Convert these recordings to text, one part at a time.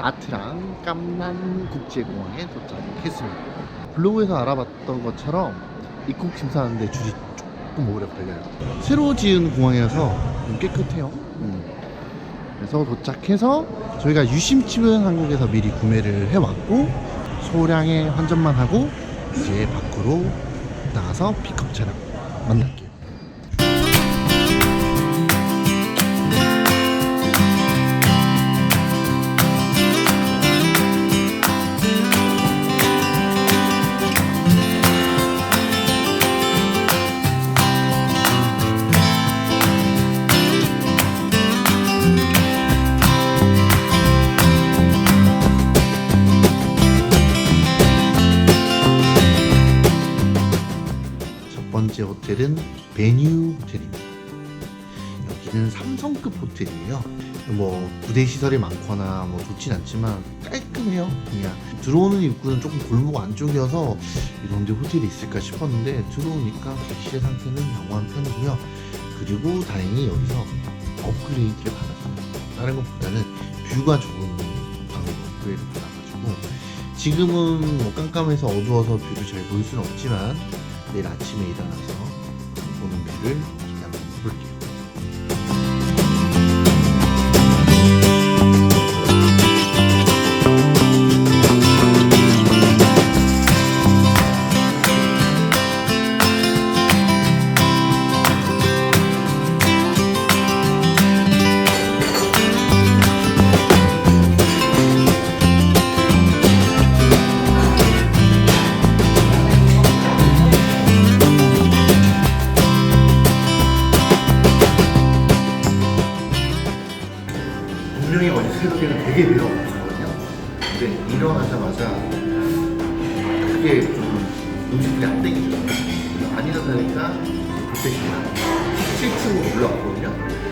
나트랑 깜난 국제공항에 도착했습니다. 블로그에서 알아봤던 것처럼 입국 심사하는데 줄이 조금 오래 걸려요. 새로 지은 공항이라서 좀 깨끗해요. 음. 그래서 도착해서 저희가 유심칩은 한국에서 미리 구매를 해왔고 소량의 환전만 하고 이제 밖으로 나가서 픽업 차량 만날게 번째 호텔은 베뉴 호텔입니다. 여기는 삼성급 호텔이에요. 뭐 부대 시설이 많거나 뭐 좋진 않지만 깔끔해요. 그냥 들어오는 입구는 조금 골목 안쪽이어서 이런데 호텔이 있을까 싶었는데 들어오니까 객실의 상태는 양호한 편이고요. 그리고 다행히 여기서 업그레이드를 받았어요. 다른 것보다는 뷰가 좋은 방으로 업그레이드 받아가지고 지금은 뭐 깜깜해서 어두워서 뷰를 잘볼 수는 없지만 내일 아침에 일어나서 보는 뷰를 되게 배가 고팠거든요. 근데 일어나자마자 크게 좀 음식이 안 땡기죠. 아니다 다니까 뷔페시나 7층으로 올라왔거든요.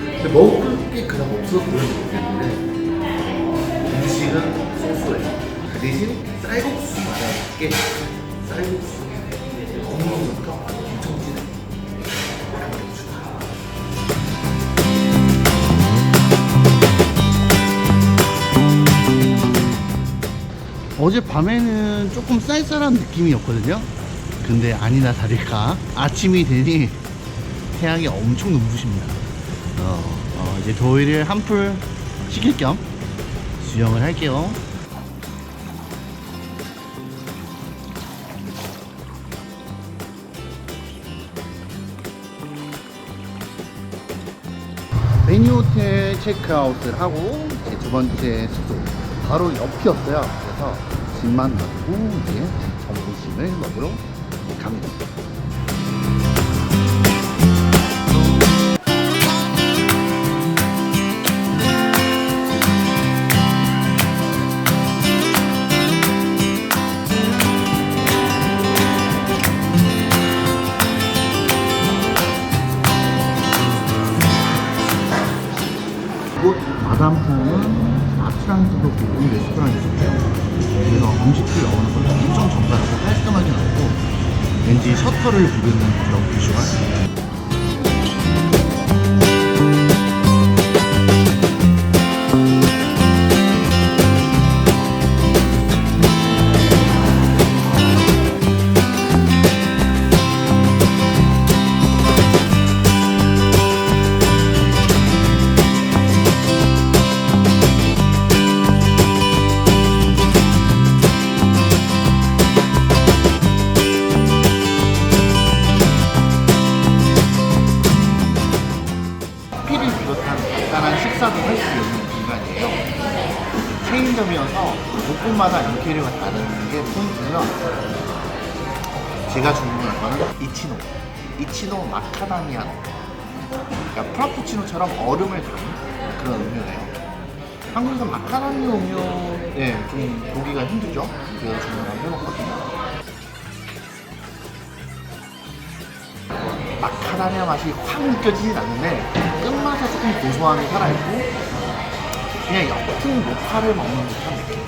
근데 먹을 게 그다음 없어서 그런지 모르겠는데 음식은 소소해요. 그 대신 쌀국수 맛있게 쌀국수 국물부터 엄 어제 밤에는 조금 쌀쌀한 느낌이었거든요. 근데 아니나 다를까 아침이 되니 태양이 엄청 눈부십니다. 어, 어, 이제 더위를 한풀 식힐 겸 수영을 할게요. 베니 호텔 체크아웃을 하고 두 번째 숙소 바로 옆이었어요. 그래서 짐만 놔두고 이제 점심을 먹으러 갑니다. 마담콩은 아트랑스도 고급 레스토랑이었고요. 그래서 음식들 나오는 건 엄청 정갈하고 깔끔하게 나오고 왠지 셔터를 부르는 그런 비주얼. 비롯한 간단한 식사도 할 수 있는 공간이에요. 체인점이어서 곳곳마다 인테리어가 다른 게 포인트고요. 제가 주문한 거는 이치노. 이치노 마카다미아노. 그러니까 프라푸치노처럼 얼음을 담은 그런 음료예요. 한국에서 마카다미아 음료 예, 좀 보기가 힘들죠. 그래서 주문을 해봤거든요. 마카다미아 맛이 확 느껴지진 않는데 끝맛에 조금 고소함이 살아있고 그냥 옅은 모카를 먹는 듯한 느낌.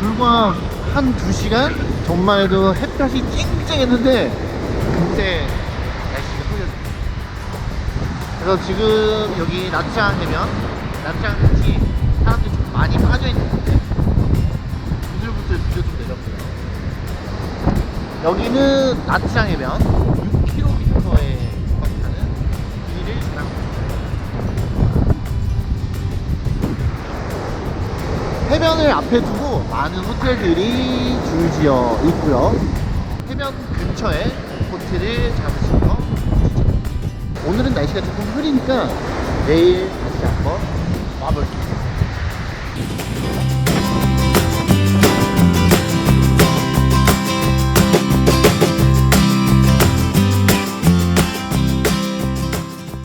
불과 한 2시간 정말도 햇볕이 쨍쨍했는데 금세 날씨가 흐려졌어요. 그래서 지금 여기 나트랑 해변, 나트랑 비치 사람들이 좀 많이 빠져 있는데 부들부들 비도 좀 내렸고요. 여기는 나트랑 해변 해변을 앞에 두고 많은 호텔들이 줄지어 있고요. 해변 근처에 호텔을 잡으시는 거. 오늘은 날씨가 조금 흐리니까 내일 다시 한번 와볼게요.